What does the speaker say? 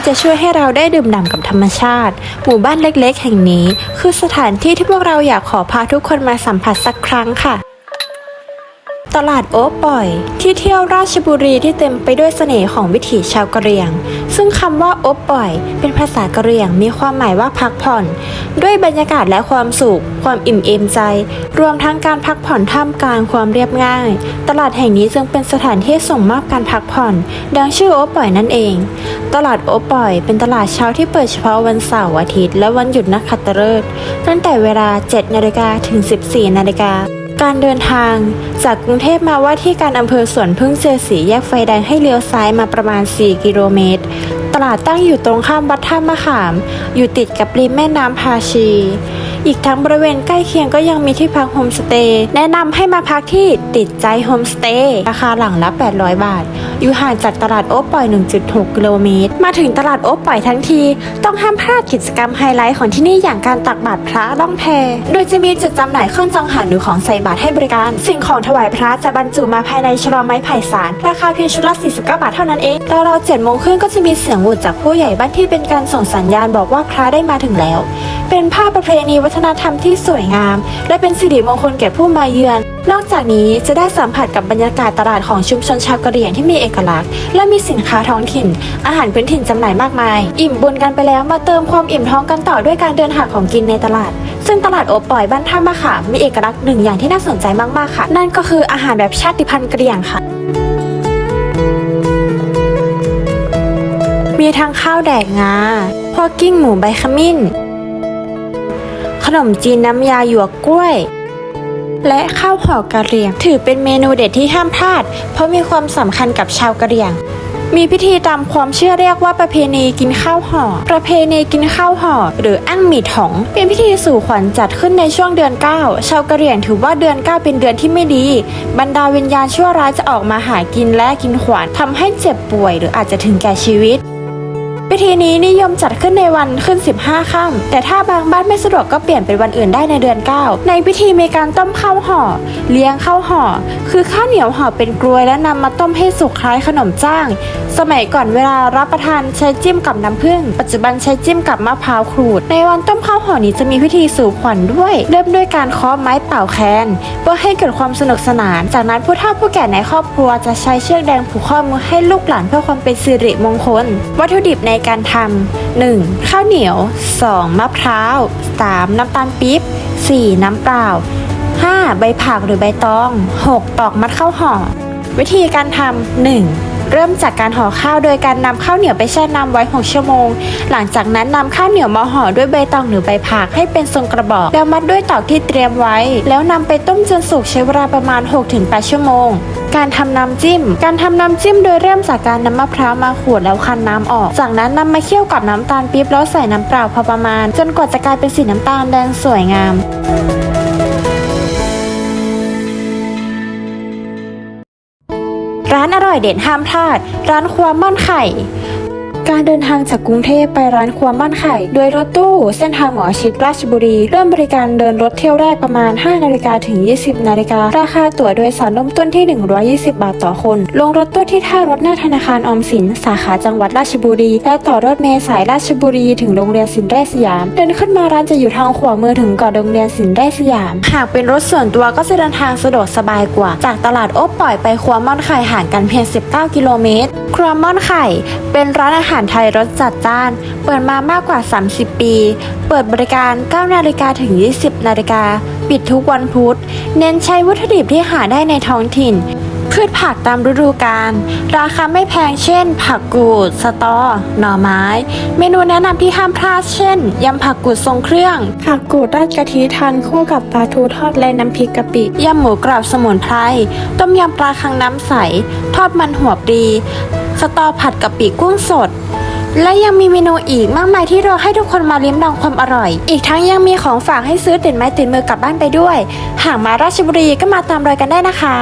ที่จะช่วยให้เราได้ดื่มด่ำกับธรรมชาติ หมู่บ้านเล็กๆ แห่งนี้ คือสถานที่ที่พวกเราอยากขอพาทุกคนมาสัมผัสสักครั้งค่ะ ตลาดโอ๊ป่อย ที่เที่ยวราชบุรีที่เต็มไปด้วยเสน่ห์ของวิถีชาวกะเหรี่ยง ซึ่งคำว่าโอ๊ป่อย เป็นภาษากะเหรี่ยงมีความหมายว่าพักผ่อน ด้วยบรรยากาศและความสุข ความอิ่มเอมใจ รวมทั้งการพักผ่อนท่ามกลางความเรียบง่าย ตลาดแห่งนี้จึงเป็นสถานที่ส่งมอบการพักผ่อน ดังชื่อโอ๊ป่อยนั่นเอง ตลาดโอ๊ป่อย เป็นตลาดเช้าที่เปิดเฉพาะวันเสาร์อาทิตย์และวันหยุดนักขัตฤกษ์ตั้งแต่เวลา 7 นาฬิกาถึง 14 นาฬิกา การเดินทาง จากกรุงเทพมาว่าที่การอำเภอสวนพึ่งเจอสีแยกไฟแดงให้เลี้ยวซ้ายมาประมาณ 4 กิโลเมตร ตลาดตั้งอยู่ตรงข้ามวัดท่ามะขาม อยู่ติดกับริมแม่น้ำพาชี อีกทั้งบริเวณใกล้เคียงก็ยังมีที่พักโฮมสเตย์ แนะนำให้มาพักที่ติดใจโฮมสเตย์ ราคาหลังละ 800 บาท อยู่ห่างจากตลาดโอ๊ปปล่อย 1.6 กิโลเมตร มาถึงตลาดโอ๊ปปล่อยทั้งที ต้องห้ามพลาดกิจกรรมไฮไลท์ของที่นี่อย่างการตักบาตรพระล่องแพ โดยจะมีจุดจำหน่ายเครื่องจังหันหรือของใส่บาตรให้บริการ สิ่งของถวายพระจะบรรจุมาภายในฉลอมไม้ไผ่สาร ราคาเพียงชุดละ 49 บาทเท่านั้นเองแล้วเรา7โมงครึ่งก็จะมีเสียงหวุดจากผู้ใหญ่บ้านที่เป็นการส่งสัญญาณบอกว่าพระได้มาถึงแล้ว เป็นภาพประเพณีวัฒนธรรมที่สวยงาม และเป็นสิริมงคลแก่ผู้มาเยือน นอกจากนี้จะได้สัมผัสกับบรรยากาศตลาดของชุมชนชาวกะเหรี่ยงที่มีเอกลักษณ์ และมีสินค้าท้องถิ่น อาหารพื้นถิ่นจำหน่ายมากมาย อิ่มบุญกันไปแล้วมาเติมความอิ่มท้องกันต่อด้วยการเดินหาของกินในตลาด ซึ่งตลาดโอปอยบ้านท่ามะขามมีเอกลักษณ์หนึ่งอย่างที่น่าสนใจมากๆค่ะ นั่นก็คืออาหารแบบชาติพันธุ์กะเหรี่ยงค่ะมีทั้งข้าวแดกงาพวกกิ้งหมูใบขมิ้น นมจีนน้ำยาหยวกกล้วย และข้าวห่อกะเหรี่ยง ถือเป็นเมนูเด็ดที่ห้ามพลาด เพราะมีความสำคัญกับชาวกะเหรี่ยง มีพิธีตามความเชื่อเรียกว่าประเพณีกินข้าวห่อ ประเพณีกินข้าวห่อ หรืออั้งหมี่ถงเป็นพิธีสู่ขวัญจัดขึ้นในช่วงเดือน 9 ชาวกะเหรี่ยงถือว่าเดือน 9 เป็นเดือนที่ไม่ดี บรรดาวิญญาณชั่วร้ายจะออกมาหากินและกินขวานทำให้เจ็บป่วย หรืออาจจะถึงแก่ชีวิต พิธีนี้นิยมจัดขึ้นในวันขึ้น 15 ค่ำแต่ถ้าบางบ้านไม่สะดวกก็เปลี่ยนเป็นวันอื่นได้ในเดือน 9 ในพิธีมีการต้มข้าวห่อ เลี้ยงข้าวห่อ คือข้าวเหนียวห่อเป็นกลวยและนำมาต้มให้สุกคล้ายขนมจ้าง สมัยก่อนเวลารับประทานใช้จิ้มกับน้ำผึ้งปัจจุบันใช้จิ้มกับมะพร้าวขูด ในวันต้มข้าวห่อนี้จะมีพิธีสู่ขวัญด้วย เริ่มด้วยการเคาะไม้เป่าแคนเพื่อให้เกิดความสนุกสนาน จากนั้นผู้เฒ่าผู้แก่ในครอบครัวจะใช้เชือกแดงผูกข้อมือให้ลูกหลานเพื่อความเป็นสิริมงคล วัตถุดิบในการทำ 1. ข้าวเหนียว 2. มะพร้าว 3. น้ำตาลปี๊บ 4. น้ำเปล่า 5. ใบผักหรือใบตอง 6. ตอกมัดข้าวห่อ วิธีการทำ 1. เริ่มจากการห่อข้าวโดยการนำข้าวเหนียวไปแช่น้ำไว้ 6 ชั่วโมง หลังจากนั้นนำข้าวเหนียวมาห่อด้วยใบตองหรือใบผักให้เป็นทรงกระบอก แล้วมัดด้วยตอกที่เตรียมไว้ แล้วนำไปต้มจนสุกใช้เวลาประมาณ 6-8 ชั่วโมงการทำน้ำจิ้ม การทำน้ำจิ้มโดยเริ่มจากการนำมะพร้าวมาขูดแล้วคั้นน้ำออก จากนั้นนำมาเคี่ยวกับน้ำตาลปี๊บแล้วใส่น้ำเปล่าพอประมาณ จนกว่าจะกลายเป็นสีน้ำตาลแดงสวยงาม ร้านอร่อยเด็ดห้ามพลาด ร้านครัวม่อนไข่ การเดินทางจากกรุงเทพไปร้านครัวม่นไข่โดยรถตู้เส้นทางหมอชิดราชบุรี เริ่มบริการเดินรถเที่ยวแรกประมาณ 5 นาฬิกาถึง 20 นาฬิการาคาตั๋วโดยสารเริ่มต้นที่ 120 บาทต่อคน ลงรถตู้ที่ท่ารถหน้าธนาคารออมสิน สาขาจังหวัดราชบุรี และต่อรถเมล์สายราชบุรีถึงโรงเรียนสินแร่สยาม เดินขึ้นมาร้านจะอยู่ทางขวามือถึงก่อนโรงเรียนสินแร่สยาม หากเป็นรถส่วนตัวก็จะเดินทางสะดวกสบายกว่า จากตลาดโอ๊บปล่อยไปครัวม่อนไข่ห่างกันเพียง 19 กิโลเมตรครัวม่อนไข่ เป็นร้านอาหารไทยรสจัดจ้าน เปิดมามากกว่า 30 ปี เปิดบริการ 9 นาฬิกาถึง 20 นาฬิกา ปิดทุกวันพุธ เน้นใช้วัตถุดิบที่หาได้ในท้องถิ่น พืชผักตามฤดูกาล ราคาไม่แพงเช่น ผักกูด สตอ หน่อไม้ เมนูแนะนำที่ห้ามพลาดเช่น ยำผักกูดทรงเครื่อง ผักกูดราดกะทิทานคู่กับปลาทูทอดและน้ำพริกกะปิ ยำหมูกรอบสมุนไพร ต้มยำปลาคังน้ำใส ทอดมันหัวปลีสตอผัดกะปิกุ้งสด และยังมีเมนูอีกมากมายที่รอให้ทุกคนมาลิ้มลองความอร่อย อีกทั้งยังมีของฝากให้ซื้อติดไม้ติดมือกลับบ้านไปด้วย หากมาราชบุรีก็มาตามรอยกันได้นะคะ